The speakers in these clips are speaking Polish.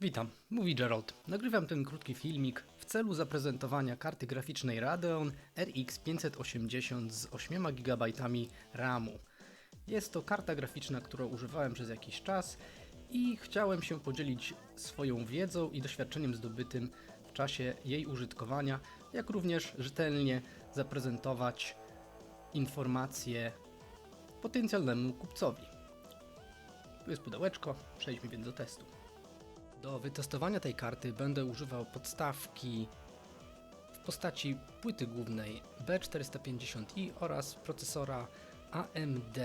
Witam, mówi Gerald. Nagrywam ten krótki filmik w celu zaprezentowania karty graficznej Radeon RX 580 z 8 GB RAMu. Jest to karta graficzna, którą używałem przez jakiś czas i chciałem się podzielić swoją wiedzą i doświadczeniem zdobytym w czasie jej użytkowania, jak również rzetelnie zaprezentować informacje potencjalnemu kupcowi. Tu jest pudełeczko, przejdźmy więc do testu. Do wytestowania tej karty będę używał podstawki w postaci płyty głównej B450i oraz procesora AMD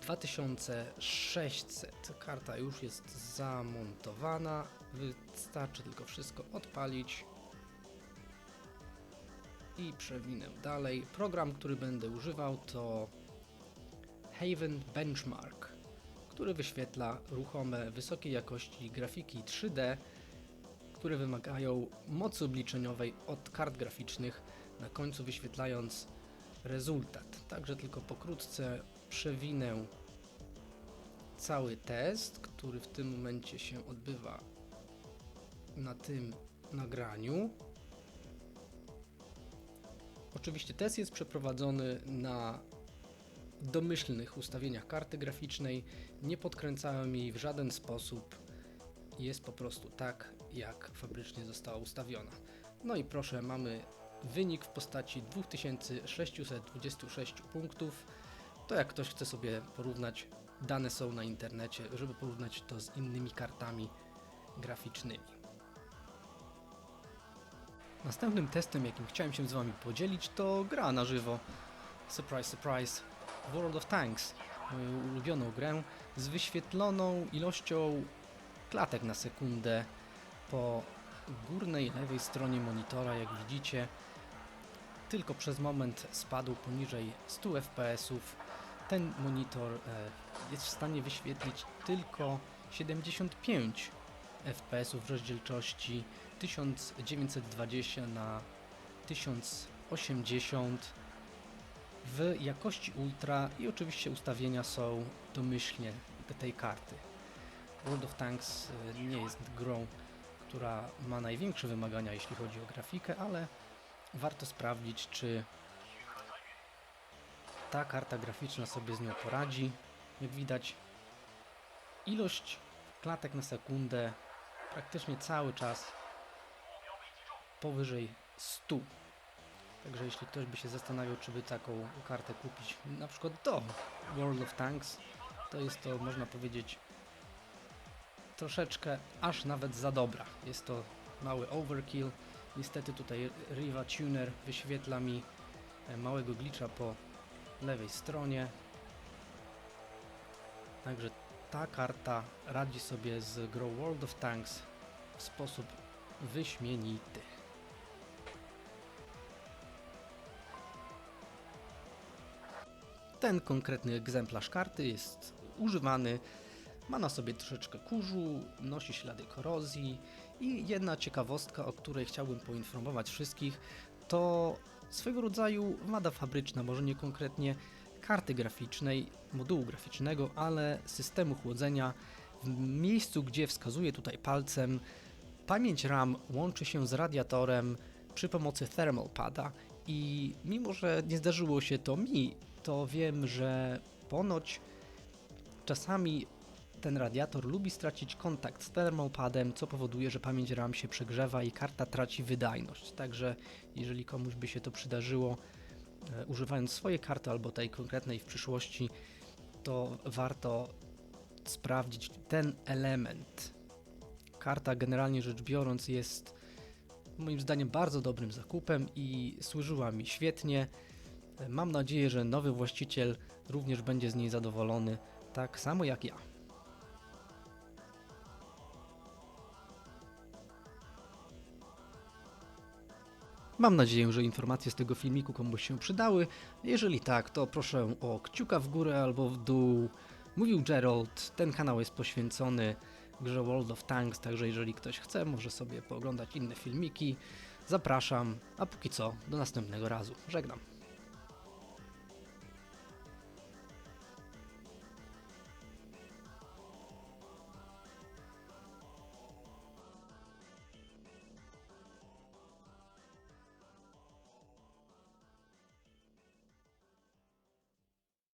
2600. Karta już jest zamontowana, wystarczy tylko wszystko odpalić i przewinę dalej. Program, który będę używał to Haven Benchmark który wyświetla ruchome, wysokiej jakości grafiki 3D, które wymagają mocy obliczeniowej od kart graficznych, na końcu wyświetlając rezultat. Także tylko pokrótce przewinę cały test, który w tym momencie się odbywa na tym nagraniu. Oczywiście test jest przeprowadzony na domyślnych ustawieniach karty graficznej, nie podkręcałem jej w żaden sposób. Jest po prostu tak, jak fabrycznie została ustawiona. No i proszę, mamy wynik w postaci 2626 punktów. To jak ktoś chce sobie porównać, dane są na internecie, żeby porównać to z innymi kartami graficznymi. Następnym testem, jakim chciałem się z Wami podzielić, to gra na żywo. Surprise, surprise. World of Tanks, moją ulubioną grę, z wyświetloną ilością klatek na sekundę po górnej lewej stronie monitora, jak widzicie. Tylko przez moment spadł poniżej 100 fps. Ten monitor e, jest w stanie wyświetlić tylko 75 fps w rozdzielczości 1920 na 1080 w jakości ultra i oczywiście ustawienia są domyślnie do tej karty. World of Tanks y, nie jest grą, która ma największe wymagania jeśli chodzi o grafikę, ale warto sprawdzić, czy ta karta graficzna sobie z nią poradzi. Jak widać, ilość klatek na sekundę praktycznie cały czas powyżej 100 Także jeśli ktoś by się zastanawiał, czy by taką kartę kupić, na przykład do World of Tanks, to jest to, można powiedzieć, troszeczkę aż nawet za dobra. Jest to mały overkill. Niestety tutaj Riva Tuner wyświetla mi e, małego glitcha po lewej stronie. Także ta karta radzi sobie z grą World of Tanks w sposób wyśmienity. Ten konkretny egzemplarz karty jest używany, ma na sobie troszeczkę kurzu, nosi ślady korozji i jedna ciekawostka, o której chciałbym poinformować wszystkich, to swego rodzaju wada fabryczna, może nie konkretnie karty graficznej, modułu graficznego, ale systemu chłodzenia. W miejscu, gdzie wskazuję tutaj palcem, pamięć RAM łączy się z radiatorem przy pomocy thermal pada i mimo, że nie zdarzyło się to mi to wiem, że ponoć czasami ten radiator lubi stracić kontakt z termopadem, co powoduje, że pamięć RAM się przegrzewa i karta traci wydajność. Także jeżeli komuś by się to przydarzyło, e, używając swojej karty albo tej konkretnej w przyszłości, to warto sprawdzić ten element. Karta generalnie rzecz biorąc jest moim zdaniem bardzo dobrym zakupem i służyła mi świetnie. Mam nadzieję, że nowy właściciel również będzie z niej zadowolony, tak samo jak ja. Mam nadzieję, że informacje z tego filmiku komuś się przydały. Jeżeli tak, to proszę o kciuka w górę albo w dół. Mówił Gerald, ten kanał jest poświęcony grze World of Tanks, także jeżeli ktoś chce, może sobie pooglądać inne filmiki. Zapraszam, a póki co, do następnego razu. Żegnam.